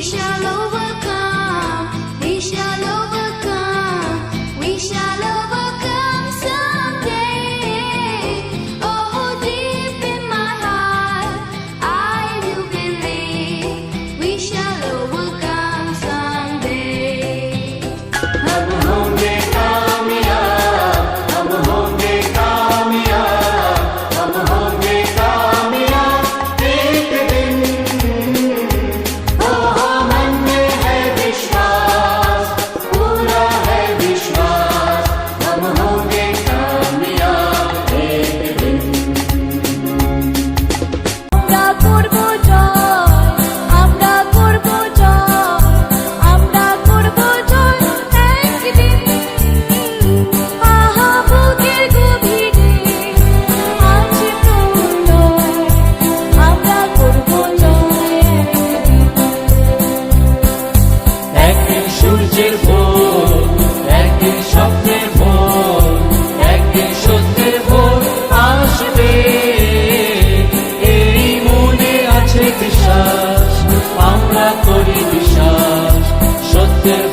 下楼。আমরা করি বিশ্বাস সত্যের